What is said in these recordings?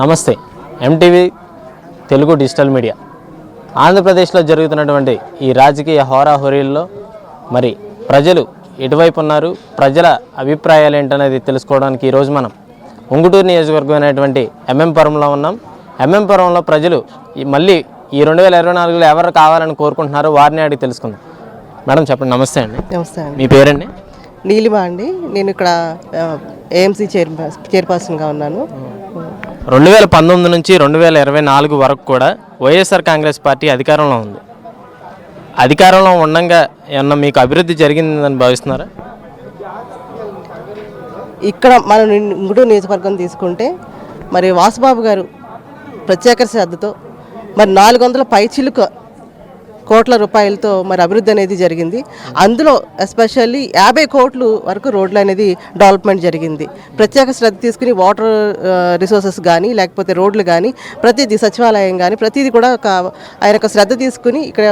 నమస్తే. MTV Telugu digital media. ఆంధ్రప్రదేశ్లో జరుగుతున్నటువంటి ఈ రాజకీయ హోరాహోరీల్లో మరి ప్రజలు ఎటువైపు ఉన్నారు? ప్రజల అభిప్రాయాలు ఏంటనేది తెలుసుకోవడానికి ఈరోజు మనం ఉంగుటూరు నియోజకవర్గం అనేటువంటి ఎంఎంపురంలో ఉన్నాం. ఎంఎంపురంలో ప్రజలు ఈ మళ్ళీ ఈ రెండు వేల ఇరవై నాలుగులో ఎవరు కావాలని కోరుకుంటున్నారో వారిని అడిగి తెలుసుకుందాం. మేడం చెప్పండి నమస్తే అండి. నమస్తే అండి. మీ పేరండి? నీలిమ అండి. నేను ఇక్కడ ఏఎంసీ చైర్ చైర్పర్సన్గా ఉన్నాను. రెండు వేల పంతొమ్మిది నుంచి రెండు వేల ఇరవై నాలుగు వరకు కూడా వైఎస్ఆర్ కాంగ్రెస్ పార్టీ అధికారంలో ఉంది. అధికారంలో ఉండగా ఏమన్నా మీకు అభివృద్ధి జరిగిందని భావిస్తున్నారా? ఇక్కడ మనం ఇంగుడు నియోజకవర్గం తీసుకుంటే మరి వాసుబాబు గారు ప్రత్యేక శ్రద్ధతో మరి నాలుగు వందల పైచిలుక కోట్ల రూపాయలతో మరి అభివృద్ధి అనేది జరిగింది. అందులో ఎస్పెషల్లీ యాభై కోట్లు వరకు రోడ్లు అనేది డెవలప్మెంట్ జరిగింది. ప్రత్యేక శ్రద్ధ తీసుకుని వాటర్ రిసోర్సెస్ కానీ లేకపోతే రోడ్లు కానీ ప్రతిదీ సచివాలయం కానీ ప్రతిదీ కూడా ఒక ఆయన ఒక శ్రద్ధ తీసుకుని ఇక్కడ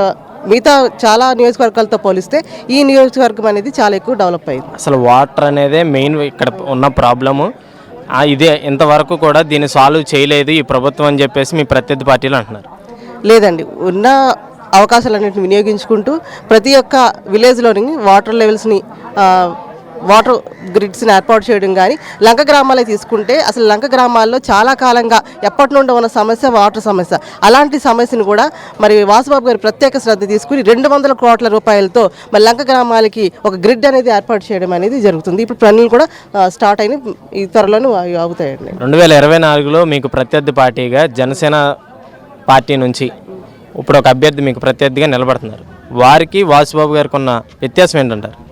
మిగతా చాలా నియోజకవర్గాలతో పోలిస్తే ఈ నియోజకవర్గం అనేది చాలా ఎక్కువ డెవలప్ అయింది. అసలు వాటర్ అనేదే మెయిన్ ఇక్కడ ఉన్న ప్రాబ్లము ఇదే ఇంతవరకు కూడా దీన్ని సాల్వ్ చేయలేదు ఈ ప్రభుత్వం అని చెప్పేసి మీ ప్రత్యర్థి పార్టీలు అంటున్నారు. లేదండి. ఉన్న అవకాశాలన్నింటిని వినియోగించుకుంటూ ప్రతి ఒక్క విలేజ్లోని వాటర్ లెవెల్స్ని వాటర్ గ్రిడ్స్ని ఏర్పాటు చేయడం కానీ లంక గ్రామాలే తీసుకుంటే అసలు లంక గ్రామాల్లో చాలా కాలంగా ఎప్పటి నుండి ఉన్న సమస్య వాటర్ సమస్య. అలాంటి సమస్యను కూడా మరి వాసుబాబు గారు ప్రత్యేక శ్రద్ధ తీసుకుని రెండు వందల కోట్ల రూపాయలతో మరి లంక గ్రామాలకి ఒక గ్రిడ్ అనేది ఏర్పాటు చేయడం అనేది జరుగుతుంది. ఇప్పుడు పనులు కూడా స్టార్ట్ అయిన ఈ త్వరలోనే అవుతాయండి రెండు వేల ఇరవై నాలుగులో మీకు ప్రత్యర్థి పార్టీగా జనసేన పార్టీ నుంచి ఇప్పుడు ఒక అభ్యర్థి మీకు ప్రత్యర్థిగా నిలబడుతున్నారు. వారికి వాసుబాబు గారికి ఉన్న వ్యత్యాసం ఏంటంటారు?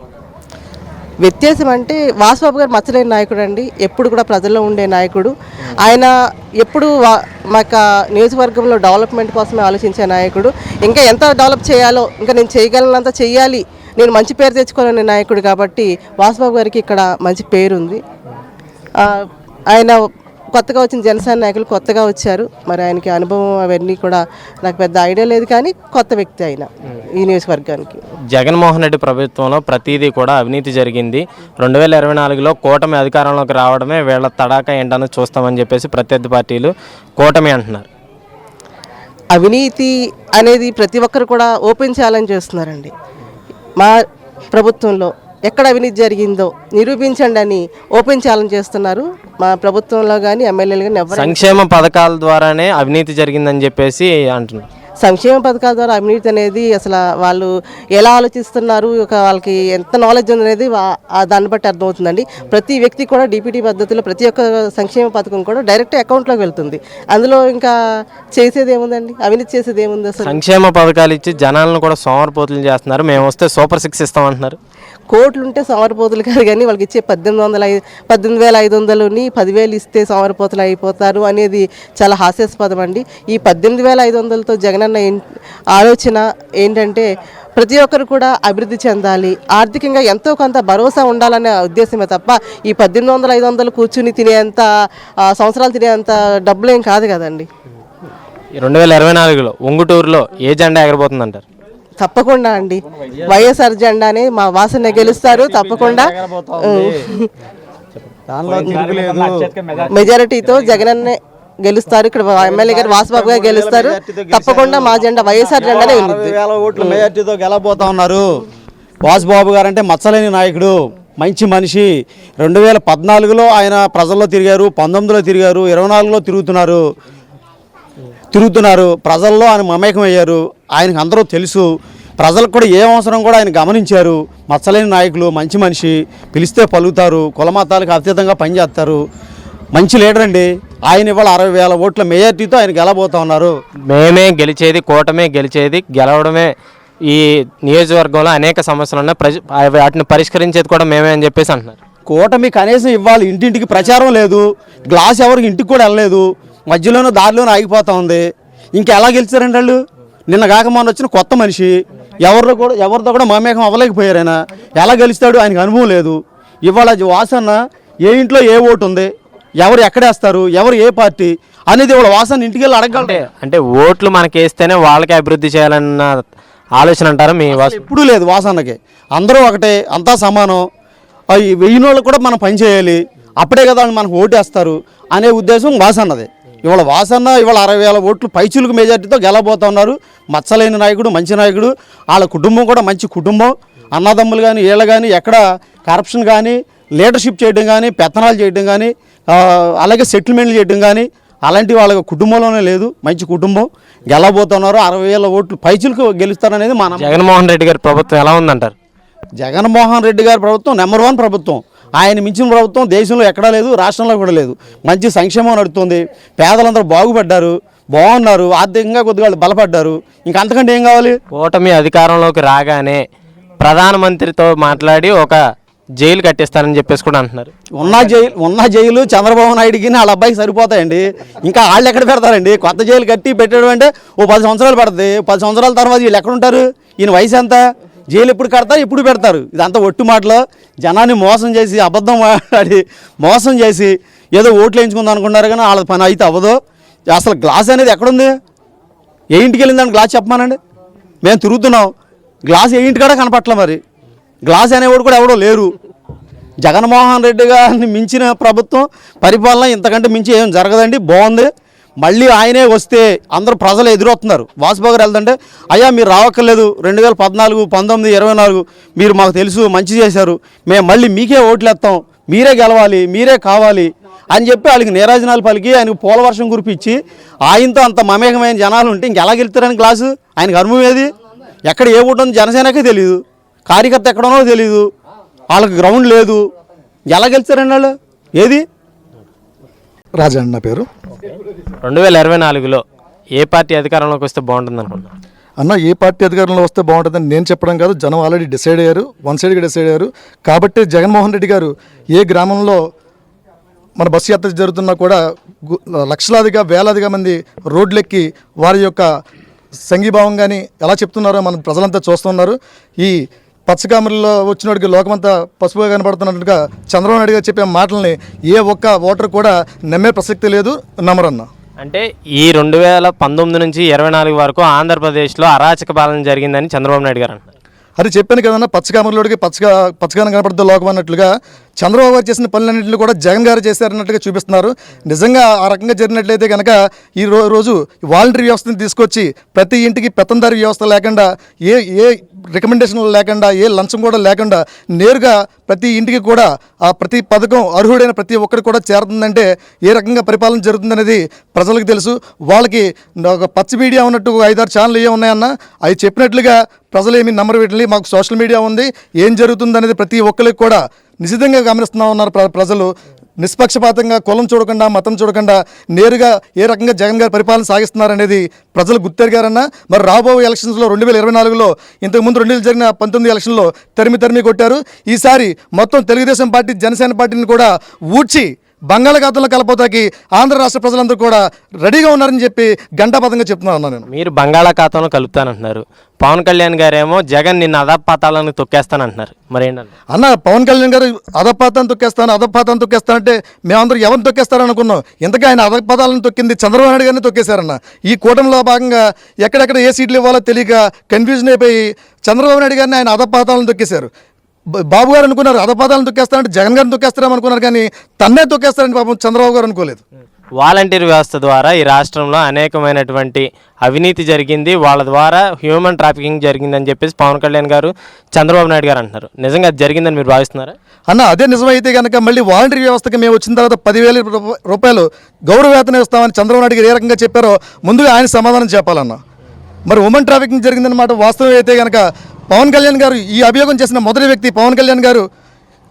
వ్యత్యాసం అంటే వాసుబాబు గారు మచ్చలేని నాయకుడు అండి ఎప్పుడు కూడా ప్రజల్లో ఉండే నాయకుడు. ఆయన ఎప్పుడు వా- మా నియోజకవర్గంలో డెవలప్మెంట్ కోసమే ఆలోచించే నాయకుడు. ఇంకా ఎంత డెవలప్ చేయాలో ఇంకా నేను చేయగలనంత చేయాలి నేను మంచి పేరు తెచ్చుకోవాలనే నాయకుడు కాబట్టి వాసుబాబు గారికి ఇక్కడ మంచి పేరు ఉంది ఆయన కొత్తగా వచ్చిన జనసేన నాయకులు కొత్తగా వచ్చారు. మరి ఆయనకి అనుభవం అవన్నీ కూడా నాకు పెద్ద ఐడియా లేదు కానీ కొత్త వ్యక్తి ఆయన ఈ నియోజకవర్గానికి. జగన్మోహన్ రెడ్డి ప్రభుత్వంలో ప్రతిదీ కూడా అవినీతి జరిగింది. రెండు వేల ఇరవై నాలుగులో కూటమి అధికారంలోకి రావడమే వీళ్ళ తడాక ఏంటన్నది చూస్తామని చెప్పేసి ప్రత్యర్థి పార్టీలు కూటమి అంటున్నారు. అవినీతి అనేది ప్రతి ఒక్కరు కూడా ఓపెన్ చేయాలని చేస్తున్నారండి. మా ప్రభుత్వంలో ఎక్కడ అవినీతి జరిగిందో నిరూపించండి అని ఓపెన్ ఛాలెంజ్ చేస్తున్నారు. మా ప్రభుత్వంలో కానీ ఎమ్మెల్యేలు కానీ ఎవరు సంక్షేమ పథకాల ద్వారానే అవినీతి జరిగిందని చెప్పేసి అంటున్నారు. సంక్షేమ పథకాల ద్వారా అవినీతి అనేది అసలు వాళ్ళు ఎలా ఆలోచిస్తున్నారు? ఒక వాళ్ళకి ఎంత నాలెడ్జ్ ఉంది అనేది దాన్ని బట్టి అర్థమవుతుందండి. ప్రతి వ్యక్తి కూడా డిపిటీ పద్ధతిలో ప్రతి ఒక్క సంక్షేమ పథకం కూడా డైరెక్ట్ అకౌంట్లోకి వెళ్తుంది. అందులో ఇంకా చేసేది ఏముందండి? అవినీతి చేసేది ఏముంది అసలు? సంక్షేమ పథకాలు ఇచ్చి జనాలను కూడా సోమరపోతులు చేస్తున్నారు. మేము వస్తే సూపర్ సిక్స్ ఇస్తామంటున్నారు. కోట్లు ఉంటే సోమరిపోతులు కాదు కానీ వాళ్ళకి ఇచ్చే పద్దెనిమిది వందల ఐదు పద్దెనిమిది వేల ఐదు వందలుని పదివేలు ఇస్తే సోమరిపోతులు అయిపోతారు అనేది చాలా హాస్యాస్పదం అండి. ఈ పద్దెనిమిది వేల ఐదు వందలతో జగనన్న ఆలోచన ఏంటంటే ప్రతి ఒక్కరు కూడా అభివృద్ధి చెందాలి. ఆర్థికంగా ఎంతో కొంత భరోసా ఉండాలనే ఉద్దేశమే తప్ప ఈ పద్దెనిమిది వందల ఐదు వందలు కూర్చుని తినేంత సంవత్సరాలు తినేంత డబ్బులు ఏం కాదు కదండి. రెండు వేల ఇరవై నాలుగులో ఉంగుటూరులో ఏ జెండా ఎగరబోతుందంటారు? తప్పకుండా అండి. వైఎస్ఆర్ జెండానే మా వాసన గెలుస్తారు తప్పకుండా. మెజారిటీతో జగనన్నే గెలుస్తారు ఇక్కడ ఎమ్మెల్యే గారు వాసుబాబు గారు గెలుస్తారు. తప్పకుండా మా జెండా వైఎస్ఆర్ జెండానే వేల ఓట్ల మెజార్టీతో గెలబోతా ఉన్నారు. వాసుబాబు గారు అంటే మచ్చలేని నాయకుడు మంచి మనిషి. రెండు వేల పద్నాలుగులో ఆయన ప్రజల్లో తిరిగారు పంతొమ్మిదిలో తిరిగారు ఇరవై నాలుగులో తిరుగుతున్నారు. తిరుగుతున్నారు. ప్రజల్లో ఆయన మమేకం అయ్యారు ఆయనకు అందరూ తెలుసు. ప్రజలకు కూడా ఏ అవసరం కూడా ఆయన గమనించారు. మచ్చలేని నాయకులు మంచి మనిషి పిలిస్తే పలుకుతారు కులమతాలకు అతీతంగా పనిచేస్తారు. మంచి లీడర్ అండి. ఆయన ఇవాళ అరవై వేల ఓట్ల మెజార్టీతో ఆయన గెలబోతా ఉన్నారు. మేమే గెలిచేది కూటమే గెలిచేది గెలవడమే ఈ నియోజకవర్గంలో అనేక సమస్యలు ఉన్నాయి. ప్రజ వాటిని పరిష్కరించేది కూడా మేమే అని చెప్పేసి అంటున్నారు. కూటమి కనీసం ఇవ్వాలి ఇంటింటికి ప్రచారం లేదు. గ్లాస్ ఎవరికి ఇంటికి కూడా వెళ్ళలేదు. మధ్యలోనూ దారిలోనే ఆగిపోతా ఉంది. ఇంకా ఎలా గెలిచారండి వాళ్ళు? నిన్న కాక మొన్న వచ్చిన కొత్త మనిషి ఎవరిలో కూడా ఎవరితో కూడా మమేకం అవ్వలేకపోయారు ఆయన. ఎలా గెలుస్తాడు? ఆయనకు అనుభవం లేదు. ఇవాళ వాసన్న ఏ ఇంట్లో ఏ ఓటు ఉంది? ఎవరు ఎక్కడేస్తారు ఎవరు ఏ పార్టీ? అనేది ఇవాళ వాసన్న ఇంటికి వెళ్ళి అడగలటే అంటే ఓట్లు మనకి వేస్తేనే వాళ్ళకి అభివృద్ధి చేయాలన్న ఆలోచన అంటారా మీ ఎప్పుడూ లేదు వాసన్నకి. అందరూ ఒకటే అంతా సమానం. వెయ్యి కూడా మనం పని చేయాలి. అప్పుడే కదా వాళ్ళు మనకు ఓటేస్తారు అనే ఉద్దేశం వాసన్నది. ఇవాళ వాసన్న ఇవాళ అరవై వేల ఓట్లు పైచులకు మెజార్టీతో గెలబోతున్నారు మచ్చలేని నాయకుడు మంచి నాయకుడు. వాళ్ళ కుటుంబం కూడా మంచి కుటుంబం. అన్నదమ్ములు కానీ వీళ్ళ కానీ ఎక్కడ కరప్షన్ కానీ లీడర్షిప్ చేయడం కానీ పెత్తనాలు చేయడం కానీ అలాగే సెటిల్మెంట్లు చేయడం కానీ అలాంటి వాళ్ళ కుటుంబంలోనే లేదు. మంచి కుటుంబం. గెలబోతున్నారు అరవై వేల ఓట్లు పైచులకు గెలుస్తారనేది మా నమ్మకం. జగన్మోహన్ రెడ్డి గారి ప్రభుత్వం ఎలా ఉందంటారు? జగన్మోహన్ రెడ్డి గారి ప్రభుత్వం నెంబర్ వన్ ప్రభుత్వం. ఆయన మించిన ప్రభుత్వం దేశంలో ఎక్కడా లేదు రాష్ట్రంలో కూడా లేదు. మంచి సంక్షేమం నడుస్తుంది పేదలందరూ బాగుపడ్డారు బాగున్నారు ఆర్థికంగా కొద్దిగా బలపడ్డారు. ఇంకా అంతకంటే ఏం కావాలి? కూటమి అధికారంలోకి రాగానే ప్రధానమంత్రితో మాట్లాడి ఒక జైలు కట్టిస్తారని చెప్పేసి కూడా అంటున్నారు. ఉన్న జైలు ఉన్న జైలు చంద్రబాబు నాయుడికి వాళ్ళ అబ్బాయికి సరిపోతాయండి. ఇంకా వాళ్ళు ఎక్కడ పెడతారండి? కొత్త జైలు కట్టి పెట్టడం అంటే ఓ పది సంవత్సరాలు పడుతుంది. పది సంవత్సరాల తర్వాత వీళ్ళు ఎక్కడ ఉంటారు? ఈయన వయసు ఎంత? జైలు ఎప్పుడు కడతారు? ఎప్పుడు పెడతారు? ఇదంతా ఒట్టు మాటలు. జనాన్ని మోసం చేసి అబద్ధం ఆడి మోసం చేసి ఏదో ఓట్లు వేయించుకుందాం అనుకున్నారు కానీ వాళ్ళ పని అయితే అవ్వదు. అసలు గ్లాస్ అనేది ఎక్కడుంది? ఏ ఇంటికి వెళ్ళిందని గ్లాస్ చెప్పమానండి. మేము తిరుగుతున్నాం. గ్లాస్ ఏ ఇంటికాడ కనపట్లే మరి? గ్లాస్ అనేవాడు కూడా ఎవడో లేరు. జగన్మోహన్ రెడ్డి గారిని మించిన ప్రభుత్వం పరిపాలన ఇంతకంటే మించి ఏం జరగదండి. బాగుంది. మళ్ళీ ఆయనే వస్తే అందరూ ప్రజలు ఎదురవుతున్నారు. వాసుబాబు గారు వెళ్తుంటే అయ్యా మీరు రావక్కర్లేదు. రెండు వేల పద్నాలుగు పంతొమ్మిది ఇరవై నాలుగు మీరు మాకు తెలుసు మంచి చేశారు. మేము మళ్ళీ మీకే ఓట్లు వేస్తాం. మీరే గెలవాలి మీరే కావాలి అని చెప్పి వాళ్ళకి నీరాజనాలు పలికి ఆయనకు పోలవర్షం కురిపించి ఆయనతో అంత మమేకమైన జనాలు ఉంటే ఇంకెలా గెలుస్తారని క్లాసు ఆయనకు అనుభవం ఏది? ఎక్కడ ఏ ఓటు జనసేనకే తెలియదు కార్యకర్త ఎక్కడనో తెలియదు వాళ్ళకి గ్రౌండ్ లేదు. ఎలా గెలుస్తారండి వాళ్ళు? ఏది? రాజా అండి నా పేరు. రెండు వేల ఇరవై నాలుగులో ఏ పార్టీ అధికారంలోకి వస్తే బాగుంటుంది అనుకుంటున్నారు? అన్న ఏ పార్టీ అధికారంలో వస్తే బాగుంటుందని నేను చెప్పడం కాదు జనం ఆల్రెడీ డిసైడ్ అయ్యారు వన్ సైడ్గా డిసైడ్ అయ్యారు. కాబట్టి జగన్మోహన్ రెడ్డి గారు ఏ గ్రామంలో మన బస్సు యాత్ర జరుగుతున్నా కూడా లక్షలాదిగా వేలాదిగా మంది రోడ్లెక్కి వారి యొక్క సంఘీభావం కానీ ఎలా చెప్తున్నారో మన ప్రజలంతా చూస్తున్నారు. ఈ పచ్చకామరిలో వచ్చినోడికి లోకమంతా పసుపుగా కనబడుతున్నట్టుగా చంద్రబాబు నాయుడు గారు చెప్పే మాటల్ని ఏ ఒక్క ఓటర్ కూడా నమ్మే ప్రసక్తి లేదు నమ్మరన్నా. అంటే ఈ రెండు వేల పంతొమ్మిది నుంచి ఇరవై నాలుగు వరకు ఆంధ్రప్రదేశ్లో అరాచక పాలన జరిగిందని చంద్రబాబు నాయుడు గారు అంటున్నారు అది చెప్పాను కదన్నా పచ్చకామరులోడికి పచ్చగా పచ్చగానే కనపడుతుంది లోకం అన్నట్లుగా చంద్రబాబు గారు చేసిన పనులన్నింటినీ కూడా జగన్ గారు చేశారన్నట్టుగా చూపిస్తున్నారు. నిజంగా ఆ రకంగా జరిగినట్లయితే కనుక ఈ రోజు వాలంటరీ వ్యవస్థను తీసుకొచ్చి ప్రతి ఇంటికి పెత్తందారి వ్యవస్థ లేకుండా ఏ ఏ రికమెండేషన్లు లేకుండా ఏ లంచం కూడా లేకుండా నేరుగా ప్రతి ఇంటికి కూడా ఆ ప్రతి పథకం అర్హుడైన ప్రతి ఒక్కరికి కూడా చేరుతుందంటే ఏ రకంగా పరిపాలన జరుగుతుందనేది ప్రజలకు తెలుసు. వాళ్ళకి ఒక పచ్చి మీడియా ఉన్నట్టు ఐదారు ఛానల్ ఏ ఉన్నాయన్న అవి చెప్పినట్లుగా ప్రజలు ఏమి నమ్మరు వీటిని. మాకు సోషల్ మీడియా ఉంది. ఏం జరుగుతుందనేది ప్రతి ఒక్కరికి కూడా నిశ్చితంగా గమనిస్తూ ఉన్నారు ప్ర- ప్రజలు. నిష్పక్షపాతంగా కులం చూడకుండా మతం చూడకుండా నేరుగా ఏ రకంగా జగన్ గారు పరిపాలన సాగిస్తున్నారనేది ప్రజలు గుర్తెరిగారన్న మరి రాబోయే ఎలక్షన్స్లో రెండు వేల ఇరవై నాలుగులో ఇంతకుముందు రెండు వేలు జరిగిన పంతొమ్మిది ఎలక్షన్లో తరిమి తరిమి కొట్టారు. ఈసారి మొత్తం తెలుగుదేశం పార్టీ జనసేన పార్టీని కూడా ఊడ్చి బంగాళాఖాతంలో కలపోతాకి ఆంధ్ర రాష్ట్ర ప్రజలందరూ కూడా రెడీగా ఉన్నారని చెప్పి గంటాపదంగా చెప్తున్నాను అన్న నేను. మీరు బంగాళాఖాతంలో కలుపుతానంటున్నారు. పవన్ కళ్యాణ్ గారేమో జగన్ నిన్న అధపాతాలను తొక్కేస్తానంటున్నారు. మరి అన్న పవన్ కళ్యాణ్ గారు అధపాతాన్ని తొక్కేస్తాను అధపాతాన్ని తొక్కేస్తానంటే మేమందరూ ఎవరిని తొక్కేస్తారని అనుకున్నాం. ఇంతకీ ఆయన అధపాతాలను తొక్కింది చంద్రబాబు నాయుడు గారిని తొక్కేశారన్న. ఈ కూటమిలో భాగంగా ఎక్కడెక్కడ ఏ సీట్లు ఇవ్వాలో తెలియక కన్ఫ్యూజన్ అయిపోయి చంద్రబాబు నాయుడు గారిని ఆయన అధపాతాలను తొక్కేశారు. బాబు గారు అనుకున్నారు అధపాతాలను తొక్కేస్తారంటే జగన్ గారిని తొక్కేస్తారేమో అనుకున్నారు కానీ తన్నే తొక్కేస్తారని పాపం చంద్రబాబు గారు అనుకోలేదు. వాలంటీర్ వ్యవస్థ ద్వారా ఈ రాష్ట్రంలో అనేకమైనటువంటి అవినీతి జరిగింది. వాళ్ళ ద్వారా హ్యూమన్ ట్రాఫికింగ్ జరిగిందని చెప్పేసి పవన్ కళ్యాణ్ గారు చంద్రబాబు నాయుడు గారు అంటున్నారు. నిజంగా అది జరిగిందని మీరు భావిస్తున్నారా? అన్న అదే నిజమైతే కనుక మళ్ళీ వాలంటరీ వ్యవస్థకి మేము వచ్చిన తర్వాత పదివేల రూప- రూపాయలు గౌరవ వేతనం ఇస్తామని చంద్రబాబు నాయుడు గారు ఏ రకంగా చెప్పారో ముందుగా ఆయన సమాధానం చెప్పాలన్న. మరి ఉమెన్ ట్రాఫికింగ్ జరిగిందన్నమాట వాస్తవం అయితే కనుక పవన్ కళ్యాణ్ గారు ఈ అభియోగం చేసిన మొదటి వ్యక్తి పవన్ కళ్యాణ్ గారు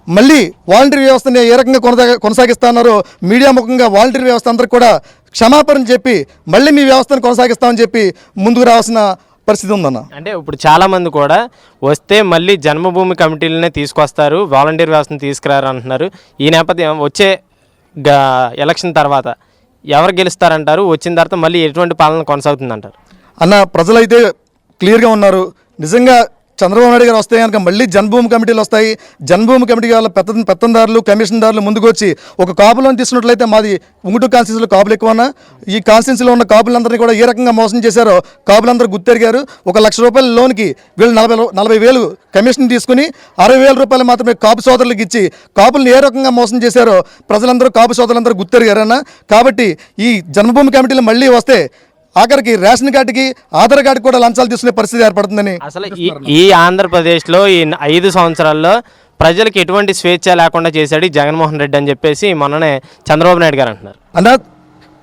మళ్ళీ వాలంటరీ వ్యవస్థని ఏ రకంగా కొనసాగ కొనసాగిస్తున్నారో మీడియా ముఖంగా వాలంటరీ వ్యవస్థ అందరికి కూడా క్షమాపణ చెప్పి మళ్ళీ మీ వ్యవస్థను కొనసాగిస్తామని చెప్పి ముందుకు రావాల్సిన పరిస్థితి ఉందన్న. అంటే ఇప్పుడు చాలా మంది కూడా వస్తే మళ్ళీ జన్మభూమి కమిటీలనే తీసుకొస్తారు వాలంటీర్ వ్యవస్థను తీసుకురారు అంటున్నారు. ఈ నేపథ్యం వచ్చే ఎలక్షన్ తర్వాత ఎవరు గెలుస్తారంటారు? వచ్చిన తర్వాత మళ్ళీ ఎటువంటి పాలన కొనసాగుతుందంటారు? అన్న ప్రజలైతే క్లియర్గా ఉన్నారు. నిజంగా చంద్రబాబు నాయుడు గారు వస్తే కనుక మళ్ళీ జన్మభూమి కమిటీలు వస్తాయి. జన్మభూమి కమిటీ వాళ్ళ పెత్త పెత్తందారులు కమిషన్దారులు ముందుకు వచ్చి ఒక కాపులను తీసుకున్నట్లయితే మాది ఉంగుటూరు కాన్స్టిట్యూన్సీలో కాపులు ఎక్కువన్నా. ఈ కాన్స్టిట్యూన్సీలో ఉన్న కాపులందరినీ కూడా ఏ రకంగా మోసం చేశారో కాపులందరూ గుర్తెరిగారు. ఒక లక్ష రూపాయల లోన్కి వీళ్ళు నలభై నలభై వేలు కమిషన్ తీసుకుని అరవై వేల రూపాయలు మాత్రమే కాపు సోదరులకు ఇచ్చి కాపులను ఏ రకంగా మోసం చేశారో ప్రజలందరూ కాపు సోదరులందరూ గుర్తెరిగారన్న. కాబట్టి ఈ జన్మభూమి కమిటీలు మళ్ళీ వస్తే ఆఖరికి రేషన్ కార్డుకి ఆధార్ కార్డుకి కూడా లంచాలు తీసుకునే పరిస్థితి ఏర్పడుతుందని అసలు ఈ ఈ ఆంధ్రప్రదేశ్లో ఈ ఐదు సంవత్సరాల్లో ప్రజలకు ఎటువంటి స్వేచ్ఛ లేకుండా చేశాడు ఈ జగన్మోహన్ రెడ్డి అని చెప్పేసి మొన్ననే చంద్రబాబు నాయుడు గారు అంటున్నారు. అన్న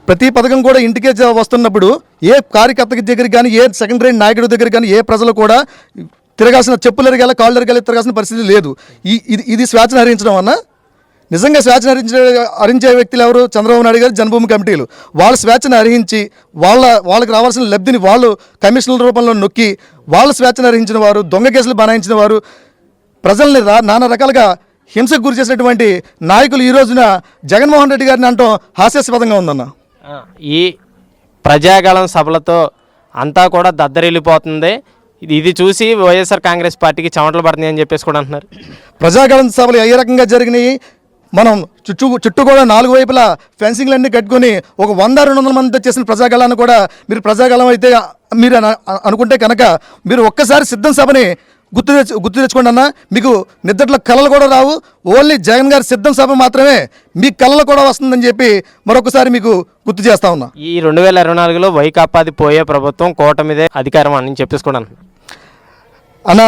ప్రతి పథకం కూడా ఇంటికే జ- వస్తున్నప్పుడు ఏ కార్యకర్త దగ్గర కానీ ఏ సెకండరీ నాయకుడి దగ్గర కానీ ఏ ప్రజలు కూడా తిరగాల్సిన చెప్పులు ఎరగాల కాళ్ళు ఎరగాలి తిరగాల్సిన పరిస్థితి లేదు. ఈ ఇది ఇది స్వేచ్ఛను హరించడం అన్న? నిజంగా స్వేచ్ఛను హరించే హరించే వ్యక్తులు ఎవరు? చంద్రబాబు నాయుడు గారు జన్మభూమి కమిటీలు. వాళ్ళ స్వేచ్ఛను హరించి వాళ్ళ వాళ్ళకి రావాల్సిన లబ్ధిని వాళ్ళు కమిషన్ల రూపంలో నొక్కి వాళ్ళ స్వేచ్ఛను హరించిన వారు దొంగ కేసులు బనాయించిన వారు ప్రజల్ని రా నానా రకాలుగా హింసకు గురి చేసినటువంటి నాయకులు ఈ రోజున జగన్మోహన్ రెడ్డి గారిని అంటాం హాస్యాస్పదంగా ఉందన్న. ఈ ప్రజాగళం సభలతో అంతా కూడా దద్దరిల్లిపోతుంది. ఇది ఇది చూసి వైఎస్ఆర్ కాంగ్రెస్ పార్టీకి చెమటలు పడుతుంది అని చెప్పేసి కూడా అంటున్నారు. ప్రజాగళం సభలు ఏ రకంగా జరిగినాయి? మనం చుట్టూ చుట్టూ కూడా నాలుగు వైపులా ఫెన్సింగ్లన్నీ కట్టుకొని ఒక వంద రెండు వందల మందితో చేసిన ప్రజాగళాన్ని కూడా మీరు ప్రజాగళం అయితే మీరు అనుకుంటే కనుక మీరు ఒక్కసారి సిద్ధం సభని గుర్తు తెచ్చు గుర్తు తెచ్చుకోండి అన్న. మీకు నిద్రలో కళలు కూడా రావు. ఓన్లీ జగన్ గారి సిద్ధం సభ మాత్రమే మీ కళలు కూడా వస్తుందని చెప్పి మరొకసారి మీకు గుర్తు చేస్తా ఉన్నా. ఈ రెండు వేల ఇరవై నాలుగులో వైకాపాది పోయే ప్రభుత్వం కూటమిదే అధికారం అని చెప్పేసుకున్నాను. అన్న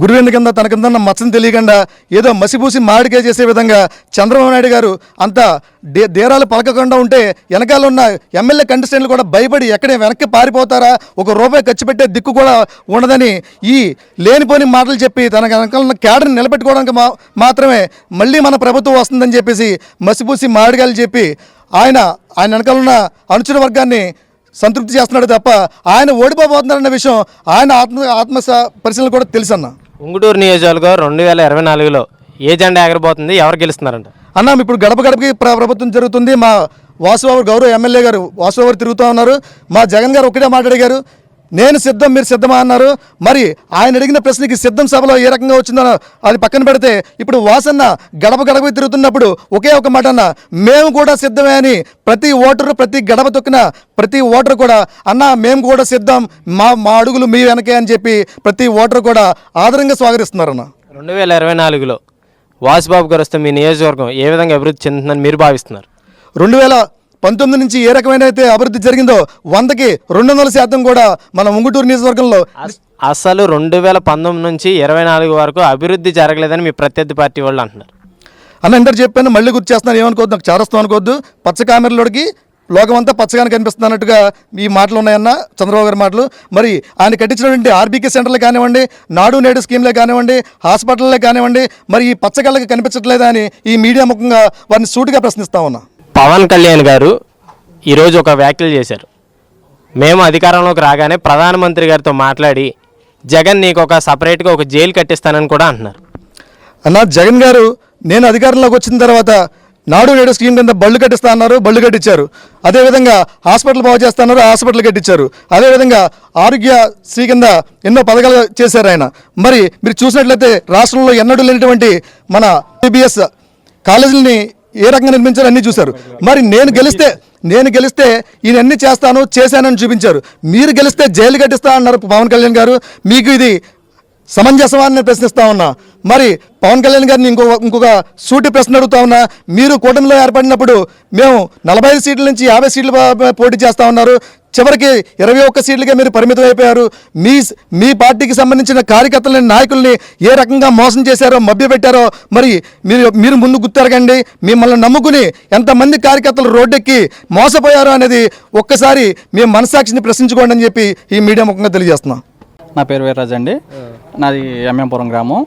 గురువెందు కింద తన కింద ఉన్న మచ్చని తెలియకుండా ఏదో మసిపూసి మాడికే చేసే విధంగా చంద్రబాబు నాయుడు గారు అంత దే దేరాలు పలకకుండా ఉంటే వెనకాల ఉన్న ఎమ్మెల్యే కంటెస్టెంట్లు కూడా భయపడి ఎక్కడే వెనక్కి పారిపోతారా? ఒక రూపాయి ఖర్చు పెట్టే దిక్కు కూడా ఉండదని ఈ లేనిపోని మాటలు చెప్పి తన వెనకాల ఉన్న క్యాడర్ని నిలబెట్టుకోవడానికి మాత్రమే మళ్ళీ మన ప్రభుత్వం వస్తుందని చెప్పేసి మసిపూసి మాడిగాలు చెప్పి ఆయన ఆయన వెనకాల ఉన్న అనుచర వర్గాన్ని సంతృప్తి చేస్తున్నాడు తప్ప ఆయన ఓడిపోబోతున్నారన్న విషయం ఆయన ఆత్మ ఆత్మ పరిశీలన కూడా తెలుసన్న. ఉంగుటూరు నియోజకవర్గం రెండు వేల ఇరవై నాలుగులో ఏ జెండా ఎగరబోతుంది? ఎవరు గెలుస్తున్నారంట? అన్న ఇప్పుడు గడప గడపకి ప్ర- ప్రభుత్వం జరుగుతుంది. మా వాసుబాబు గౌరవ ఎమ్మెల్యే గారు వాసుబాబు తిరుగుతూ ఉన్నారు. మా జగన్ గారు ఒకటే మాట్లాడారు నేను సిద్ధం మీరు సిద్ధమా అన్నారు. మరి ఆయన అడిగిన ప్రశ్నకి సిద్ధం సభలో ఏ రకంగా వచ్చిందో అది పక్కన పెడితే ఇప్పుడు వాసన్న గడప గడప తిరుగుతున్నప్పుడు ఒకే ఒక మాట అన్న మేము కూడా సిద్ధమే అని ప్రతి ఓటరు ప్రతి గడప తొక్కిన ప్రతి ఓటరు కూడా అన్న మేము కూడా సిద్ధం మా మా అడుగులు మీ వెనకే అని చెప్పి ప్రతి ఓటరు కూడా ఆదరంగా స్వాగతిస్తున్నారన్న. రెండు వేల ఇరవై నాలుగులో వాసుబాబు గారు వస్తే మీ నియోజకవర్గం ఏ విధంగా అభివృద్ధి చెందుతుందని మీరు భావిస్తున్నారు? రెండు వేల పంతొమ్మిది నుంచి ఏ రకమైన అయితే అభివృద్ధి జరిగిందో వందకి రెండు వందల శాతం కూడా మన ఉంగుటూరు నియోజకవర్గంలో అస్- అసలు రెండు వేల పంతొమ్మిది నుంచి ఇరవై నాలుగు వరకు అభివృద్ధి జరగలేదని మీ ప్రత్యర్థి పార్టీ వాళ్ళు అంటున్నారు. అన్న ఇంటర్ చెప్పాను మళ్ళీ గుర్తు చేస్తున్నాను ఏమనుకోవద్దు నాకు చారస్తాం అనుకోవద్దు. పచ్చ కామెరలోడికి లోకమంతా పచ్చగానే కనిపిస్తుంది అన్నట్టుగా ఈ మాటలు ఉన్నాయన్న చంద్రబాబు గారి మాటలు. మరి ఆయన కట్టించినటువంటి ఆర్బీకే సెంటర్లే కానివ్వండి నాడు నేడు స్కీమ్లే కానివ్వండి హాస్పిటల్లే కానివ్వండి మరి ఈ పచ్చకళ్ళకి కనిపించట్లేదా అని ఈ మీడియా ముఖంగా వారిని సూటిగా ప్రశ్నిస్తా ఉన్నా. పవన్ కళ్యాణ్ గారు ఈరోజు ఒక వ్యాఖ్యలు చేశారు. మేము అధికారంలోకి రాగానే ప్రధానమంత్రి గారితో మాట్లాడి జగన్ నీకు ఒక సపరేట్గా ఒక జైలు కట్టిస్తానని కూడా అంటున్నారు. అన్న జగన్ గారు నేను అధికారంలోకి వచ్చిన తర్వాత నాడు నేడు స్కీమ్ కింద బళ్ళు కట్టిస్తా అన్నారు బళ్ళు కట్టించారు అదేవిధంగా హాస్పిటల్ బాగు చేస్తా అన్నారు హాస్పిటల్ కట్టించారు అదేవిధంగా ఆరోగ్య శ్రీ కింద ఎన్నో పథకాలు చేశారు ఆయన. మరి మీరు చూసినట్లయితే రాష్ట్రంలో ఎన్నడూ లేనటువంటి మన బీబీఎస్ కాలేజీలని ఏ రకంగా నిర్మించారు అన్నీ చూశారు. మరి నేను గెలిస్తే నేను గెలిస్తే ఈయన అన్ని చేస్తాను చేశానని చూపించారు. మీరు గెలిస్తే జైలు కట్టిస్తా అన్నారు పవన్ కళ్యాణ్ గారు. మీకు ఇది సమంజసమా అని నేను ప్రశ్నిస్తా ఉన్నా. మరి పవన్ కళ్యాణ్ గారిని ఇంకో ఇంకొక సూటి ప్రశ్న అడుగుతా ఉన్నా. మీరు కూటమిలో ఏర్పడినప్పుడు మేము నలభై సీట్ల నుంచి యాభై సీట్లు పోటీ చేస్తా ఉన్నారు. చివరికి ఇరవై ఒక్క సీట్లకే మీరు పరిమితం అయిపోయారు. మీ మీ పార్టీకి సంబంధించిన కార్యకర్తలని నాయకుల్ని ఏ రకంగా మోసం చేశారో మభ్యపెట్టారో మరి మీరు మీరు ముందు గుర్తెరగండి. మిమ్మల్ని నమ్ముకుని ఎంతమంది కార్యకర్తలు రోడ్డెక్కి మోసపోయారో అనేది ఒక్కసారి మీ మనసాక్షిని ప్రశ్నించుకోండి అని చెప్పి ఈ మీడియా ముఖంగా తెలియజేస్తున్నాం. నా పేరు వీర్రాజ్ అండి. నాది ఎంఎంపురం గ్రామం.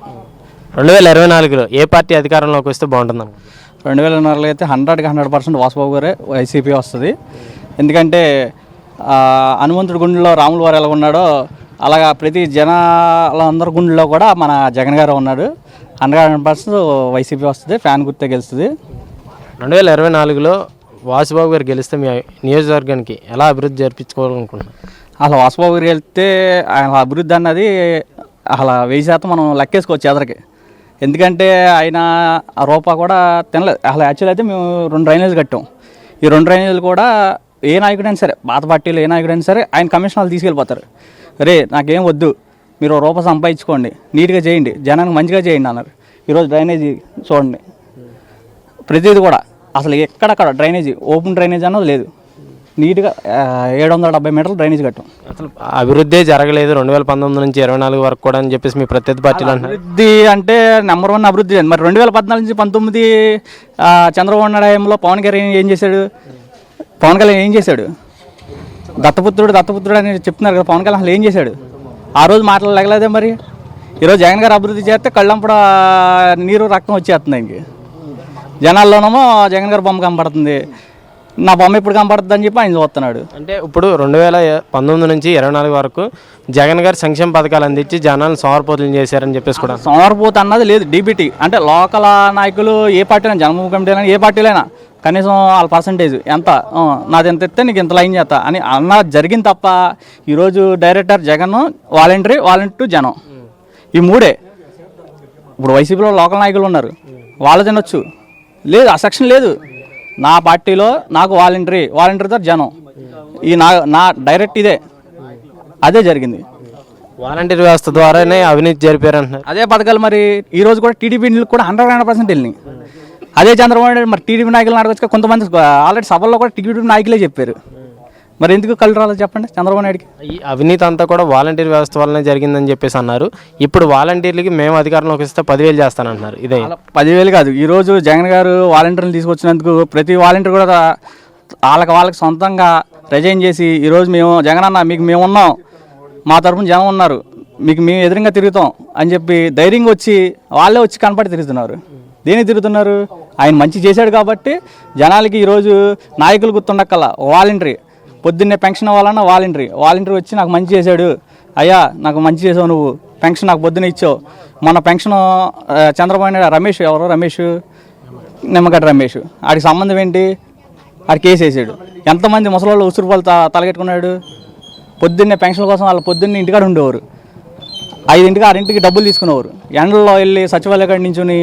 రెండు వేల ఇరవై నాలుగులో ఏ పార్టీ అధికారంలోకి వస్తే బాగుంటుందని రెండు వేల నాలుగులో అయితే హండ్రెడ్కి హండ్రెడ్ పర్సెంట్ వాసుబాబు గారే వైసీపీ వస్తుంది. ఎందుకంటే హనుమంతుడి గుండెలో రాముల వారు ఎలా ఉన్నాడో అలాగా ప్రతి జనాలందరి గుండెలో కూడా మన జగన్ గారు ఉన్నాడు. హండ్రెడ్ హండ్రెడ్ పర్సెంట్ వైసీపీ వస్తుంది ఫ్యాన్ గుర్తే గెలుస్తుంది. రెండు వేల ఇరవై నాలుగులో వాసుబాబు గారు గెలిస్తే మీ నియోజకవర్గానికి ఎలా అభివృద్ధి జరిపించుకోవాలనుకుంటున్నారు? అసలు వాసుబాబు గారు వెళ్తే ఆయన అభివృద్ధి అన్నది అలా వెయ్యి శాతం మనం లెక్కేసుకోవచ్చు ఎదరికి. ఎందుకంటే ఆయన రూపా కూడా తినలేదు. అసలు యాక్చువల్ అయితే మేము రెండు డ్రైనేజ్ కట్టాం. ఈ రెండు డ్రైనేజీలు కూడా ఏ నాయకుడైనా సరే పాత పార్టీలో ఏ నాయకుడైనా సరే ఆయన కమిషన్ వాళ్ళు తీసుకెళ్ళిపోతారు. రే నాకేం వద్దు మీరు ఓ రూపాయి సంపాదించుకోండి నీట్గా చేయండి జనానికి మంచిగా చేయండి అన్నారు. ఈరోజు డ్రైనేజీ చూడండి. ప్రతిదీ కూడా అసలు ఎక్కడక్కడ డ్రైనేజీ ఓపెన్ డ్రైనేజ్ అన్నది లేదు. నీట్గా ఏడు వందల డెబ్బై మీటర్లు డ్రైనేజ్ కట్టాం. అసలు అభివృద్ధి జరగలేదు రెండు వేల పంతొమ్మిది నుంచి ఇరవై నాలుగు వరకు కూడా అని చెప్పేసి మీ ప్రత్యర్థి పార్టీలు అభివృద్ధి అంటే నెంబర్ వన్ అభివృద్ధి. మరి రెండు వేల పద్నాలుగు నుంచి పంతొమ్మిది చంద్రబాబు నాయుడు హయాంలో పవన్ కళ్యాణ్ ఏం చేశాడు? పవన్ కళ్యాణ్ ఏం చేశాడు? దత్తపుత్రుడు దత్తపుత్రుడు అని చెప్తున్నారు కదా పవన్ కళ్యాణ్ అసలు ఏం చేశాడు? ఆ రోజు మాట్లాడలేగలేదే మరి? ఈరోజు జగన్ గారు అభివృద్ధి చేస్తే కళ్ళంపడ నీరు రక్తం వచ్చేస్తుంది ఆయనకి. జనాల్లోనేమో జగన్ గారు బొమ్మ కనపడుతుంది. నా బొమ్మ ఎప్పుడు కనపడుతుంది అని చెప్పి ఆయన చూస్తున్నాడు. అంటే ఇప్పుడు రెండు వేల పంతొమ్మిది నుంచి ఇరవై నాలుగు వరకు జగన్ గారు సంక్షేమ పథకాలు అందించి జనాలను సోమరపోతులు చేశారని చెప్పేసి కూడా. సోమరపోత అన్నది లేదు డీబీటీ. అంటే లోకల్ నాయకులు ఏ పార్టీ జన్మభూమి కమిటీలైనా ఏ పార్టీలైనా కనీసం వాళ్ళ పర్సంటేజ్ ఎంత? నాది ఎంత ఇస్తే నీకు ఇంత లైన్ చేస్తా అని అన్న జరిగింది తప్ప ఈరోజు డైరెక్టర్ జగన్ వాలంటరీ వాలంటీ జనం. ఈ మూడే. ఇప్పుడు వైసీపీలో లోకల్ నాయకులు ఉన్నారు. వాళ్ళు తినొచ్చు. లేదు ఆ సెక్షన్ లేదు. నా పార్టీలో నాకు వాలంటరీ వాలంటరీతో జనం. ఈ నా నా డైరెక్ట్ ఇదే. అదే జరిగింది. వాలంటీర్ వ్యవస్థ ద్వారానే అవినీతి జరిపారు అంటున్నారు అదే పథకాలు మరి ఈ రోజు కూడా టీడీపీ కూడా హండ్రెడ్ హండ్రెడ్ పర్సెంట్ వెళ్ళినాయి. అదే చంద్రబాబు నాయుడు మరి టీడీపీ నాయకులు అడగచ్చు కొంతమంది ఆల్రెడీ సభల్లో కూడా టీడీపీ నాయకులే చెప్పారు. మరి ఎందుకు కళ్ళు రాలేదు చెప్పండి చంద్రబాబు నాయుడుకి? ఈ అవినీతి అంతా కూడా వాలంటీర్ వ్యవస్థ వల్లనే జరిగిందని చెప్పేసి అన్నారు. ఇప్పుడు వాలంటీర్లకి మేము అధికారంలోకి వస్తే పదివేలు చేస్తానంటున్నారు. ఇదే. పదివేలు కాదు. ఈ రోజు జగన్ గారు వాలంటీర్లు తీసుకొచ్చినందుకు ప్రతి వాలంటీర్ కూడా వాళ్ళకి వాళ్ళకి సొంతంగా రిజైన్ చేసి ఈరోజు మేము జగన్ అన్న మీకు మేము ఉన్నాం. మా తరపున జనం ఉన్నారు. మీకు మేము ఎదురుగా తిరుగుతాం అని చెప్పి ధైర్యంగా వచ్చి వాళ్ళే వచ్చి కనపడి తిరుగుతున్నారు. దేని తిరుగుతున్నారు? ఆయన మంచి చేశాడు కాబట్టి జనాలకి ఈరోజు నాయకులు గుర్తుండక్కల వాలంటరీ. పొద్దున్నే పెన్షన్ అవ్వాలన్నా వాలంటరీ. వాలంటరీ వచ్చి నాకు మంచి చేశాడు. అయ్యా నాకు మంచి చేసావు నువ్వు. పెన్షన్ నాకు పొద్దున ఇచ్చావు. మన పెన్షన్ చంద్రబాబు నాయుడు రమేష్ ఎవరు? రమేష్? నిమ్మగడ్డ రమేష్. ఆడికి సంబంధం ఏంటి? ఆడికి కేసు వేసాడు ఎంతమంది ముసలోళ్ళు ఉసురుపాలు త తలకెట్టుకున్నాడు పొద్దున్నే పెన్షన్ కోసం వాళ్ళు పొద్దున్నే ఇంటికాడ ఉండేవారు. ఐదింటికి ఆరింటికి డబ్బులు తీసుకునేవారు. ఎండల్లో వెళ్ళి సచివాలయ కాడ నించుని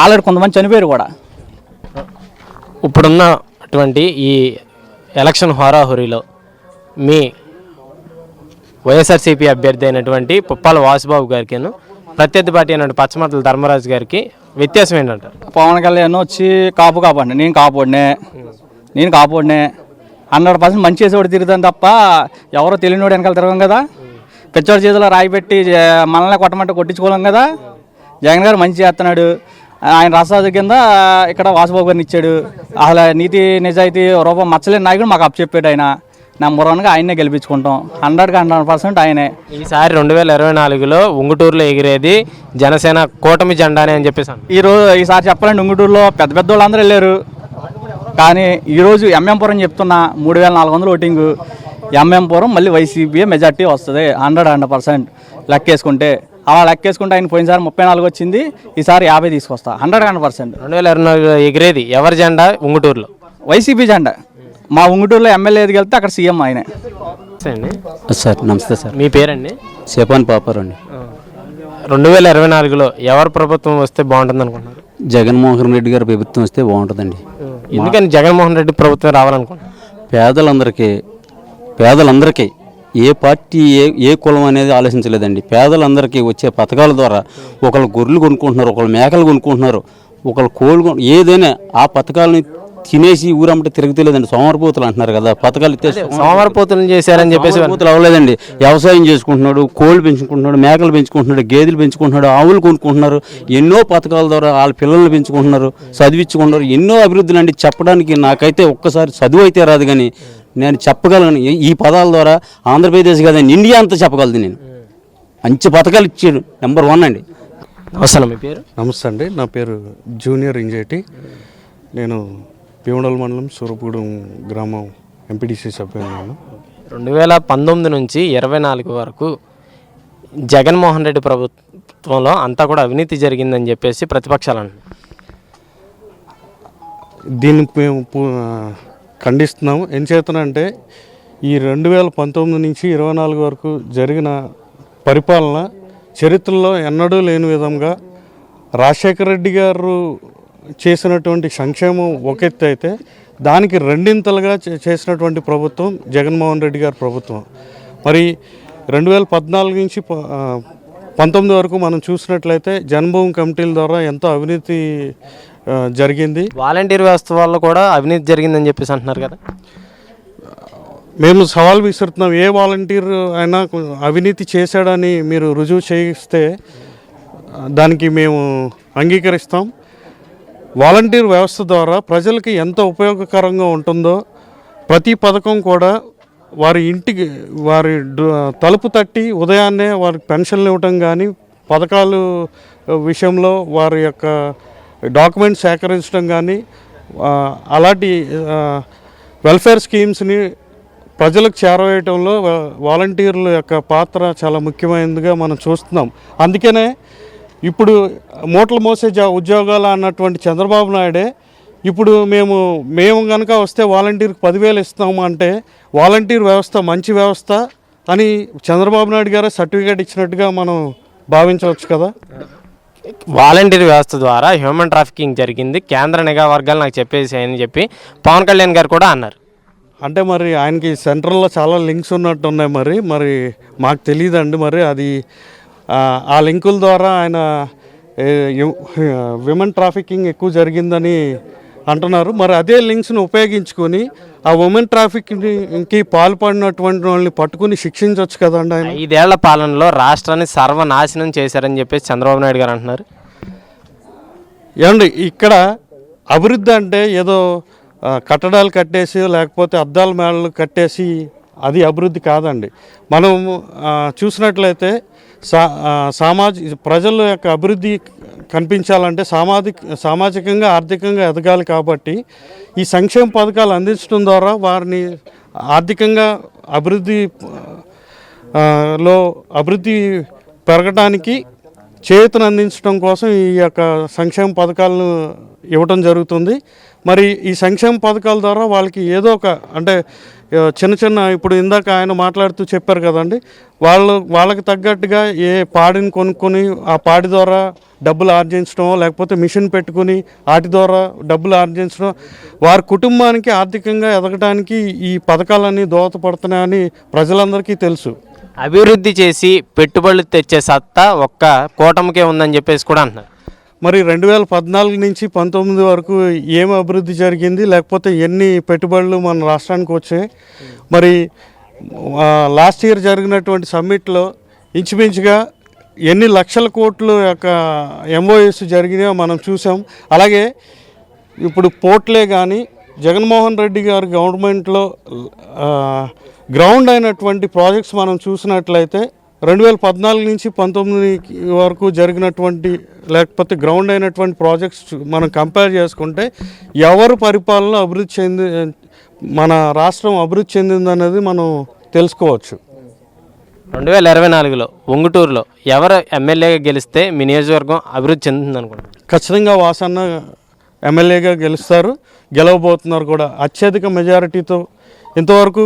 ఆల్రెడీ కొంతమంది చనిపోయారు కూడా. ఇప్పుడున్న అటువంటి ఈ ఎలక్షన్ హోరాహోరీలో మీ వైఎస్ఆర్సీపీ అభ్యర్థి అయినటువంటి పుప్పాల వాసుబాబు గారికిను ప్రత్యర్థి పార్టీ అయినటువంటి పచ్చమతల ధర్మరాజు గారికి వ్యత్యాసం ఏంటంటారు? పవన్ కళ్యాణ్ వచ్చి కాపు కాపండి నేను కాపోడినే నేను కాపోడినే హండ్రెడ్ పర్సెంట్ మంచి చేసేవాడు తిరుగుతాను తప్ప ఎవరో తెలియనివాడు వెనకాల తిరగం కదా. పిచ్చోడి చేతిలో రాయి పెట్టి మనల్ని కొట్టమంటే కొట్టించుకోలేం కదా. జగన్ గారు మంచి చేస్తున్నాడు. ఆయన రాష్ట్రాల కింద ఇక్కడ వాసుబాబు గారిని ఇచ్చాడు. అసలు నీతి నిజాయితీ రూపం మచ్చలేని నాయకుడు మాకు అప్ చెప్పాడు ఆయన. నెంబర్ వన్గా ఆయన్నే గెలిపించుకుంటాం. హండ్రెడ్కి హండ్రెడ్ పర్సెంట్ ఆయనే. ఈసారి రెండు వేల ఇరవై నాలుగులో ఉంగుటూరులో ఎగిరేది జనసేన కూటమి జెండానే అని చెప్పేసి. ఈరోజు ఈసారి చెప్పాలండి ఉంగుటూరులో పెద్ద పెద్ద వాళ్ళందరూ వెళ్ళారు. కానీ ఈరోజు ఎంఎంపురం చెప్తున్నా మూడు వేల నాలుగు వందలు ఓటింగ్. ఎంఎంపురం మళ్ళీ వైసీపీ మెజార్టీ వస్తుంది హండ్రెడ్ హండ్రెడ్ పర్సెంట్ లెక్కేసుకుంటే. అలా లెక్కేసుకుంటే ఆయన పోయినసారి ముప్పై నాలుగు వచ్చింది ఈసారి యాభై తీసుకొస్తా. Hundred hundred percent. రెండు వేల ఇరవై నాలుగులో ఎగిరేది ఎవరి జెండా? ఉంగుటూరులో. వైసీపీ జెండా. మా ఉంగుటూరులో ఎమ్మెల్యే ఎదిగి వెళ్తే అక్కడ సీఎం ఆయనే. సార్ నమస్తే సార్. మీ పేరండి? సేపాన్ పాపర్ అండి. రెండు వేల ఇరవై నాలుగులో ఎవరి ప్రభుత్వం వస్తే బాగుంటుంది అనుకుంటున్నారు? జగన్మోహన్ రెడ్డి గారి ప్రభుత్వం వస్తే బాగుంటుందండి. ఎందుకని జగన్మోహన్ రెడ్డి ప్రభుత్వం రావాలనుకుంటున్నారు? పేదలందరికీ పేదలందరికీ ఏ పార్టీ ఏ ఏ కులం అనేది ఆలోచించలేదండి. పేదలందరికీ వచ్చే పథకాల ద్వారా ఒకళ్ళు గొర్రెలు కొనుక్కుంటున్నారు ఒకళ్ళు మేకలు కొనుక్కుంటున్నారు ఒకళ్ళు కోళ్ళు కొను- ఏదైనా ఆ పథకాలని తినేసి ఊరమ్మట తిరుగుతలేదండి సోమరపోతులు అంటున్నారు కదా పథకాలు ఇస్తే సోమరపోతులను చేశారని చెప్పేసి సోమరపోతులు అవ్వలేదండి. వ్యవసాయం చేసుకుంటున్నాడు కోళ్ళు పెంచుకుంటున్నాడు మేకలు పెంచుకుంటున్నాడు గేదెలు పెంచుకుంటున్నాడు ఆవులు కొనుక్కుంటున్నారు ఎన్నో పథకాల ద్వారా వాళ్ళ పిల్లల్ని పెంచుకుంటున్నారు చదివించుకుంటున్నారు ఎన్నో అభివృద్ధులు అండి చెప్పడానికి నాకైతే ఒక్కసారి చదువు అయితే రాదు కానీ నేను చెప్పగలను. ఈ- ఈ పదాల ద్వారా ఆంధ్రప్రదేశ్ కాదండి ఇండియా అంతా చెప్పగలదు నేను. మంచి పథకాలు ఇచ్చాడు. నెంబర్ వన్ అండి. అవసరం మీ పేరు? నమస్తే అండి. నా పేరు జూనియర్ ఇంజేటి. నేను భీమడల్ మండలం సూరపగూడెం గ్రామం ఎంపీటీసీ సభ్యులను రెండు వేల పంతొమ్మిది నుంచి ఇరవై నాలుగు వరకు జగన్మోహన్ రెడ్డి ప్రభుత్వంలో అంతా కూడా అవినీతి జరిగిందని చెప్పేసి ప్రతిపక్షాలు దీన్ని మేము ఖండిస్తున్నాము. ఏం చేతనంటే ఈ రెండు వేల పంతొమ్మిది నుంచి ఇరవై నాలుగు వరకు జరిగిన పరిపాలన చరిత్రలో ఎన్నడూ లేని విధంగా రాజశేఖర రెడ్డి గారు చేసినటువంటి సంక్షేమం ఒక ఎత్తు అయితే దానికి రెండింతలుగా చేసినటువంటి ప్రభుత్వం జగన్మోహన్ రెడ్డి గారి ప్రభుత్వం. మరి రెండు వేల పద్నాలుగు నుంచి ప- పంతొమ్మిది వరకు మనం చూసినట్లయితే జన్మభూమి కమిటీల ద్వారా ఎంతో అవినీతి జరిగింది. వాలంటీర్ వ్యవస్థ వల్ల కూడా అవినీతి జరిగిందని చెప్పేసి అంటున్నారు కదా. మేము సవాల్ విసురుతున్నాం ఏ వాలంటీర్ అయినా అవినీతి చేశాడని మీరు రుజువు చేయిస్తే దానికి మేము అంగీకరిస్తాం. వాలంటీర్ వ్యవస్థ ద్వారా ప్రజలకి ఎంత ఉపయోగకరంగా ఉంటుందో ప్రతి పథకం కూడా వారి ఇంటికి వారి తలుపు తట్టి ఉదయాన్నే వారికి పెన్షన్లు ఇవ్వటం కానీ పథకాలు విషయంలో వారి యొక్క డాక్యుమెంట్స్ సేకరించడం కానీ అలాంటి వెల్ఫేర్ స్కీమ్స్ని ప్రజలకు చేరవేయటంలో వాలంటీర్ల యొక్క పాత్ర చాలా ముఖ్యమైనదిగా మనం చూస్తున్నాం. అందుకనే ఇప్పుడు మూటలు మోసే జా ఉద్యోగాలు అన్నటువంటి చంద్రబాబు నాయుడే ఇప్పుడు మేము మేము కనుక వస్తే వాలంటీర్కి పదివేలు ఇస్తాము అంటే వాలంటీర్ వ్యవస్థ మంచి వ్యవస్థ అని చంద్రబాబు నాయుడు గారే సర్టిఫికేట్ ఇచ్చినట్టుగా మనం భావించవచ్చు కదా? వాలంటీర్ వ్యవస్థ ద్వారా హ్యూమన్ ట్రాఫికింగ్ జరిగింది. కేంద్ర నిఘా వర్గాలు నాకు చెప్పేసి అని చెప్పి పవన్ కళ్యాణ్ గారు కూడా అన్నారు. అంటే మరి ఆయనకి సెంట్రల్లో చాలా లింక్స్ ఉన్నట్టు ఉన్నాయి మరి. మరి మాకు తెలియదండి మరి అది ఆ, ఆ లింకుల ద్వారా ఆయన విమెన్ ట్రాఫికింగ్ ఎక్కువ జరిగిందని అంటున్నారు. మరి అదే లింక్స్ని ఉపయోగించుకొని ఆ ఉమెన్ ట్రాఫిక్కి పాల్పడినటువంటి వాళ్ళని పట్టుకుని శిక్షించవచ్చు కదండి ఆయన? ఐదేళ్ళ పాలనలో రాష్ట్రాన్ని సర్వనాశనం చేశారని చెప్పేసి చంద్రబాబు నాయుడు గారు అంటున్నారు. ఏమండి ఇక్కడ అభివృద్ధి అంటే ఏదో కట్టడాలు కట్టేసి లేకపోతే అద్దాల మేళలు కట్టేసి అది అభివృద్ధి కాదండి. మనం చూసినట్లయితే సా ఆ, ప్రజల యొక్క అభివృద్ధి కనిపించాలంటే సామాజిక సామాజికంగా ఆర్థికంగా ఎదగాలి కాబట్టి ఈ సంక్షేమ పథకాలు అందించడం ద్వారా వారిని ఆర్థికంగా అభివృద్ధి లో అభివృద్ధి పెరగడానికి చేతును అందించడం కోసం ఈ యొక్క సంక్షేమ పథకాలను ఇవ్వటం జరుగుతుంది. మరి ఈ సంక్షేమ పథకాల ద్వారా వాళ్ళకి ఏదో ఒక అంటే చిన్న చిన్న ఇప్పుడు ఇందాక ఆయన మాట్లాడుతూ చెప్పారు కదండి వాళ్ళు వాళ్ళకి తగ్గట్టుగా ఏ పాడిని కొనుక్కొని ఆ పాడి ద్వారా డబ్బులు ఆర్జించడం లేకపోతే మిషన్ పెట్టుకుని వాటి ద్వారా డబ్బులు ఆర్జించడం వారి కుటుంబానికి ఆర్థికంగా ఎదగడానికి ఈ పథకాలన్నీ దోహదపడుతున్నాయని ప్రజలందరికీ తెలుసు. అభివృద్ధి చేసి పెట్టుబడులు తెచ్చే సత్తా ఒక్క కూటమికే ఉందని చెప్పేసి కూడా అంటున్నారు. మరి రెండు వేల పద్నాలుగు నుంచి పంతొమ్మిది వరకు ఏం అభివృద్ధి జరిగింది? లేకపోతే ఎన్ని పెట్టుబడులు మన రాష్ట్రానికి వచ్చాయి? మరి లాస్ట్ ఇయర్ జరిగినటువంటి సమ్మిట్లో ఇంచుమించుగా ఎన్ని లక్షల కోట్లు యొక్క ఎంఓఎస్ జరిగినాయో మనం చూసాం. అలాగే ఇప్పుడు పోర్ట్లే కానీ జగన్మోహన్ రెడ్డి గారి గవర్నమెంట్లో గ్రౌండ్ అయినటువంటి ప్రాజెక్ట్స్ మనం చూసినట్లయితే రెండు వేల పద్నాలుగు నుంచి పంతొమ్మిది వరకు జరిగినటువంటి లేకపోతే గ్రౌండ్ అయినటువంటి ప్రాజెక్ట్స్ మనం కంపేర్ చేసుకుంటే ఎవరు పరిపాలన అభివృద్ధి చెంది మన రాష్ట్రం అభివృద్ధి చెందిందనేది మనం తెలుసుకోవచ్చు. రెండు వేల ఇరవై నాలుగులో ఒంగుటూరులో ఎవరు ఎమ్మెల్యేగా గెలిస్తే మీ నియోజకవర్గం అభివృద్ధి చెందుతుంది అనుకుంటున్నారు ఖచ్చితంగా వాసన్న ఎమ్మెల్యేగా గెలుస్తారు గెలవబోతున్నారు కూడా. అత్యధిక మెజారిటీతో ఇంతవరకు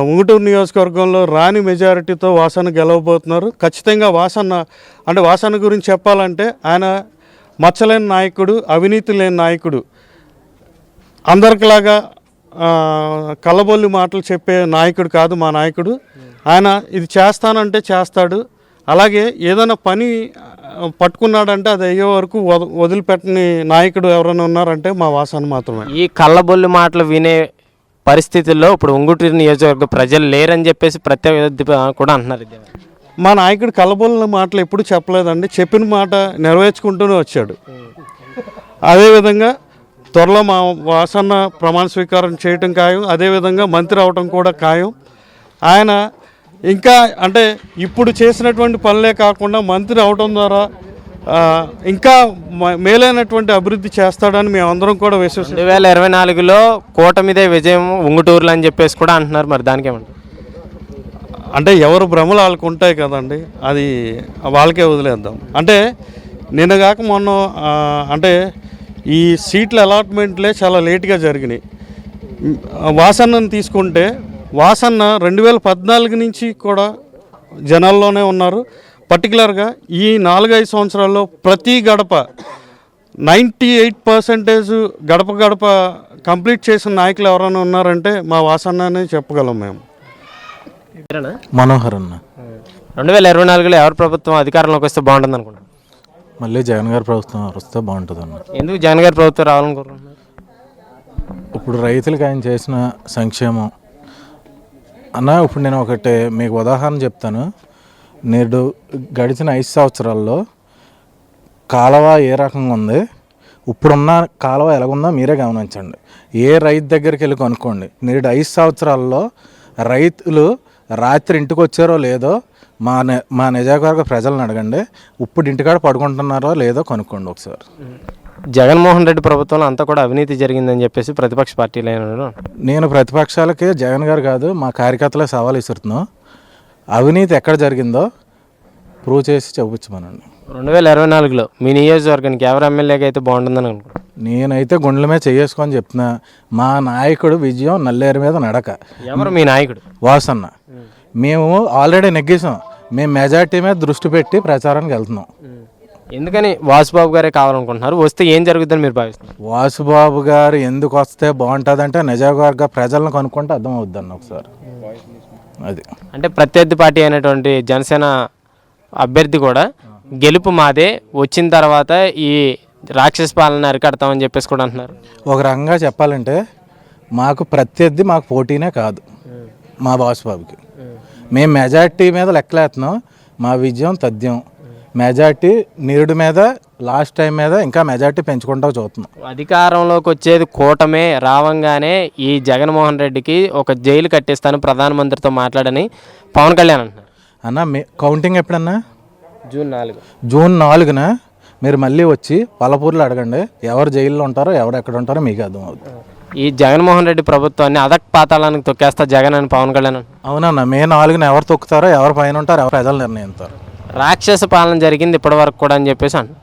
ఉంగుటూరు నియోజకవర్గంలో రాని మెజారిటీతో వాసన గెలవబోతున్నారు. ఖచ్చితంగా వాసన్న అంటే వాసన గురించి చెప్పాలంటే ఆయన మచ్చలేని నాయకుడు అవినీతి లేని నాయకుడు. అందరికిలాగా ఆ, కళ్ళబొల్లి మాటలు చెప్పే నాయకుడు కాదు మా నాయకుడు. ఆయన ఇది చేస్తానంటే చేస్తాడు. అలాగే ఏదైనా పని పట్టుకున్నాడంటే అది అయ్యే వరకు వద- వదిలిపెట్టని నాయకుడు ఎవరైనా ఉన్నారంటే మా వాసన మాత్రమే. ఈ కళ్ళబొల్లి మాటలు వినే పరిస్థితుల్లో ఇప్పుడు ఉంగుటూరు నియోజకవర్గ ప్రజలు లేరని చెప్పేసి ప్రత్యర్థి కూడా అంటున్నారు మా నాయకుడు కలబోలిన మాటలు ఎప్పుడు చెప్పలేదండి. చెప్పిన మాట నెరవేర్చుకుంటూనే వచ్చాడు. అదేవిధంగా త్వరలో మా వాసన్న ప్రమాణ స్వీకారం చేయటం ఖాయం. అదేవిధంగా మంత్రి అవటం కూడా ఖాయం. ఆయన ఇంకా అంటే ఇప్పుడు చేసినటువంటి పనులే కాకుండా మంత్రి అవటం ద్వారా ఇంకా మేలైనటువంటి అభివృద్ధి చేస్తాడని మేమందరం కూడా విశ్వసి రెండు వేల ఇరవై నాలుగులో కూటమిదే విజయం ఉంగుటూరులో అని చెప్పేసి కూడా అంటున్నారు మరి. దానికి ఏమంటారు? అంటే ఎవరు భ్రమలు వాళ్ళకు ఉంటాయి కదండి. అది వాళ్ళకే వదిలేద్దాం. అంటే నిన్న కాక మొన్న అంటే ఈ సీట్ల అలాట్మెంట్లే చాలా లేట్గా జరిగినాయి. వాసన్నను తీసుకుంటే వాసన్న రెండు వేల పద్నాలుగు నుంచి కూడా జనాల్లోనే ఉన్నారు. పర్టికులర్గా ఈ నాలుగైదు సంవత్సరాల్లో ప్రతి గడప నైంటీ ఎయిట్ పర్సెంటేజ్ గడప గడప కంప్లీట్ చేసిన నాయకులు ఎవరైనా ఉన్నారంటే మా వాసన్ననే చెప్పగలం మేము. మనోహర్ అన్న. రెండు వేల ఇరవై నాలుగులో ఎవరు ప్రభుత్వం అధికారంలోకి వస్తే బాగుంటుంది అనుకుంటున్నారు? మళ్ళీ జగన్ గారి ప్రభుత్వం వస్తే బాగుంటుంది అన్న. ఎందుకు జగన్ గారి ప్రభుత్వం రావాలనుకుంటున్నారు? ఇప్పుడు రైతులకు ఆయన చేసిన సంక్షేమం. అన్న ఇప్పుడు నేను ఒకటి మీకు ఉదాహరణ చెప్తాను. నేడు గడిచిన ఐదు సంవత్సరాల్లో కాలువ ఏ రకంగా ఉంది? ఇప్పుడున్న కాలువ ఎలాగుందో మీరే గమనించండి. ఏ రైతు దగ్గరికి వెళ్ళి కొనుక్కోండి. నేడు ఐదు సంవత్సరాల్లో రైతులు రాత్రి ఇంటికి వచ్చారో లేదో మా ని మా నిజాకవర్గ ప్రజలను అడగండి. ఇప్పుడు ఇంటికాడ పడుకుంటున్నారో లేదో కనుక్కోండి ఒకసారి. జగన్మోహన్ రెడ్డి ప్రభుత్వంలో అంతా కూడా అవినీతి జరిగిందని చెప్పేసి ప్రతిపక్ష పార్టీలు నేను ప్రతిపక్షాలకి జగన్ గారు కాదు మా కార్యకర్తలే సవాల్ ఇస్తున్నాం అవినీతి ఎక్కడ జరిగిందో ప్రూవ్ చేసి చూపించమనండి. రెండు వేల ఇరవై నాలుగులో మీ నియోజకవర్గానికి ఎవరు ఎమ్మెల్యేగా అయితే బాగుంటుందని అనుకుంటున్నారు నేనైతే గుండెల మీద చేసుకొని చెప్తున్నా మా నాయకుడు విజయం నల్లేరు మీద నడక. ఎవరు మీ నాయకుడు? వాసన్న. మేము. ఆల్రెడీ నెగ్గేసాం. మేము మెజార్టీ మీద దృష్టి పెట్టి ప్రచారానికి వెళ్తున్నాం. ఎందుకని వాసుబాబు గారే కావాలనుకుంటున్నారు? వస్తే ఏం జరుగుతుందని మీరు భావిస్తున్నారు? వాసుబాబు గారు ఎందుకు వస్తే బాగుంటుందంటే నిజావర్గ ప్రజలను కనుక్కుంటే అర్థం అవుద్ది ఒకసారి. అది. అంటే ప్రత్యర్థి పార్టీ అయినటువంటి జనసేన అభ్యర్థి కూడా గెలుపు మాదే వచ్చిన తర్వాత ఈ రాక్షస పాలన అరికడతామని చెప్పేసి కూడా అంటున్నారు. ఒక రకంగా చెప్పాలంటే మాకు ప్రత్యర్థి మాకు పోటీనే కాదు మా బాసుబాబుకి మేము మెజార్టీ మీద లెక్కలేస్తున్నాం మా విజయం తథ్యం. మెజార్టీ నీరుడు మీద లాస్ట్ టైం మీద ఇంకా మెజార్టీ పెంచుకుంటూ చూస్తున్నాం. అధికారంలోకి వచ్చేది కూటమే. రావంగానే ఈ జగన్మోహన్ రెడ్డికి ఒక జైలు కట్టిస్తాను ప్రధానమంత్రితో మాట్లాడని పవన్ కళ్యాణ్ అంటున్నారు. అన్న మే కౌంటింగ్ ఎప్పుడన్నా? జూన్ నాలుగు. జూన్ నాలుగున? మీరు మళ్ళీ వచ్చి పలపూర్లో అడగండి. ఎవరు జైల్లో ఉంటారో ఎవరు ఎక్కడ ఉంటారో మీకు అర్థమవుతుంది. ఈ జగన్మోహన్ రెడ్డి ప్రభుత్వాన్ని అదక్ పాతాళానికి తొక్కేస్తా జగన్ అని పవన్ కళ్యాణ్. అవునన్న మే నాలుగున ఎవరు తొక్కుతారో ఎవరు పైన ఉంటారో ఎవరు ప్రజలు నిర్ణయిస్తారు. రాక్షస పాలన జరిగింది ఇప్పటి వరకు కూడా అని చెప్పేసి అంటున్నారు.